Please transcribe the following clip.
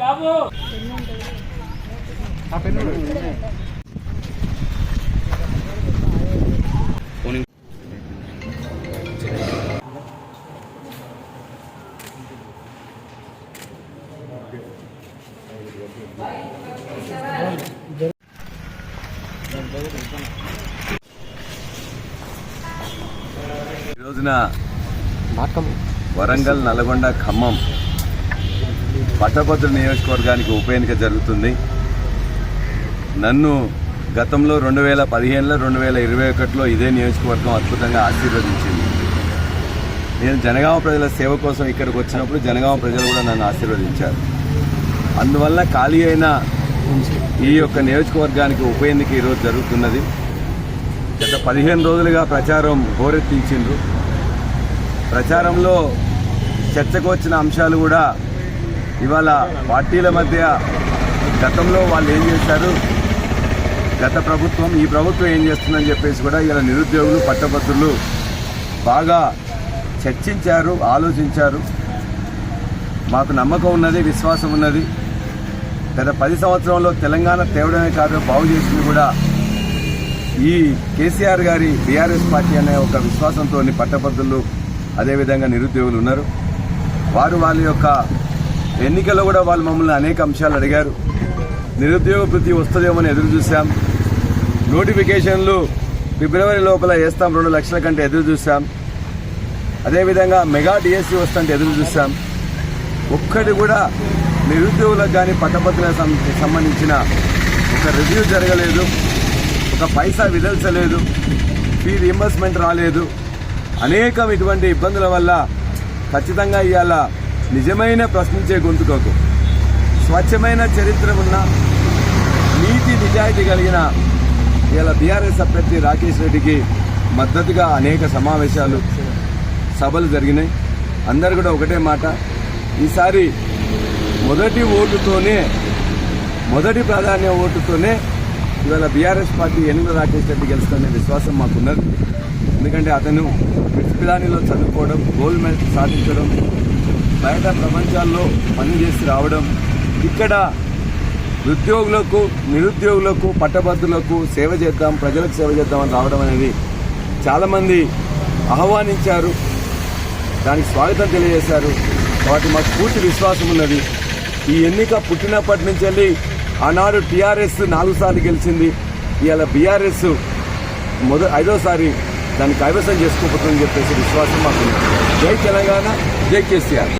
బాబు. రోజున వరంగల్ నల్గొండ ఖమ్మం పట్టభద్రుల నియోజకవర్గానికి ఉప ఎన్నిక జరుగుతుంది. నన్ను గతంలో రెండు వేల పదిహేనులో రెండు వేల ఇరవై ఒకటిలో ఇదే నియోజకవర్గం అద్భుతంగా ఆశీర్వదించింది. నేను జనగామ ప్రజల సేవ కోసం ఇక్కడికి వచ్చినప్పుడు జనగామ ప్రజలు కూడా నన్ను ఆశీర్వదించారు. అందువల్ల ఖాళీ అయిన ఈ యొక్క నియోజకవర్గానికి ఉప ఎన్నిక ఈరోజు జరుగుతున్నది. గత పదిహేను రోజులుగా ప్రచారం హోరెత్తించిండ్రు. ప్రచారంలో చర్చకు వచ్చిన అంశాలు కూడా ఇవాళ పార్టీల మధ్య గతంలో వాళ్ళు ఏం చేశారు? గత ప్రభుత్వం ఈ ప్రభుత్వం ఏం చేస్తుందని చెప్పేసి కూడా ఇలా నిరుద్యోగులు పట్టభద్రులు బాగా చర్చించారు ఆలోచించారు. మాకు నమ్మకం ఉన్నది విశ్వాసం ఉన్నది. గత పది సంవత్సరంలో తెలంగాణ తేవడమే కాదు బాగు చేసింది కూడా ఈ కేసీఆర్ గారి బీఆర్ఎస్ పార్టీ అనే ఒక విశ్వాసంతో పట్టభద్రులు అదేవిధంగా నిరుద్యోగులు ఉన్నారు. వారు వాళ్ళ యొక్క ఎన్నికల్లో కూడా వాళ్ళు మమ్మల్ని అనేక అంశాలు అడిగారు. నిరుద్యోగ వృత్తి వస్తుందేమని ఎదురు చూశాం. నోటిఫికేషన్లు ఫిబ్రవరి లోపల వేస్తాం రెండు లక్షల కంటే ఎదురు చూశాం. అదేవిధంగా మెగా డిఎస్సి వస్తుంటే ఎదురు చూశాం. ఒక్కటి కూడా నిరుద్యోగులకు కానీ పట్టభద్రులకు సం- సంబంధించిన ఒక రివ్యూ జరగలేదు. ఒక పైసా విదల్చలేదు ఫీ రియంబర్స్మెంట్ రాలేదు. అనేకం ఇటువంటి ఇబ్బందుల వల్ల ఖచ్చితంగా ఇవాళ నిజమైన ప్రశ్నించే గొంతుకకు స్వచ్ఛమైన చరిత్ర ఉన్న నీతి నిజాయితీ కలిగిన ఇలా బీఆర్ఎస్ అభ్యర్థి రాకేష్ రెడ్డికి మద్దతుగా అనేక సమావేశాలు సభలు జరిగినాయి. అందరు కూడా ఒకటే మాట. ఈసారి మొదటి ఓటుతోనే మొదటి ప్రాధాన్య ఓటుతోనే ఇవాళ బీఆర్ఎస్ పార్టీ ఎన్నికల రాకేష్ రెడ్డి గెలుస్తానే విశ్వాసం మాకున్నది. ఎందుకంటే అతను పిలానీలో చదువుకోవడం గోల్డ్ మెడల్ సాధించడం బయట ప్రపంచాల్లో పనిచేసి రావడం ఇక్కడ ఉద్యోగులకు నిరుద్యోగులకు పట్టభద్రులకు సేవ చేద్దాం ప్రజలకు సేవ చేద్దామని రావడం అనేది చాలామంది ఆహ్వానించారు. దానికి స్వాగతం తెలియజేశారు. వాటి మాకు పూర్తి విశ్వాసం ఉన్నది. ఈ ఎన్నిక పుట్టినప్పటి నుంచి వెళ్ళి ఆనాడు టీఆర్ఎస్ నాలుగు సార్లు గెలిచింది. ఇవాళ బీఆర్ఎస్ మొద ఐదోసారి దాన్ని కైవసం చేసుకోబోతుందని చెప్పేసి విశ్వాసం మాకు జై తెలంగాణ జై కేసీఆర్.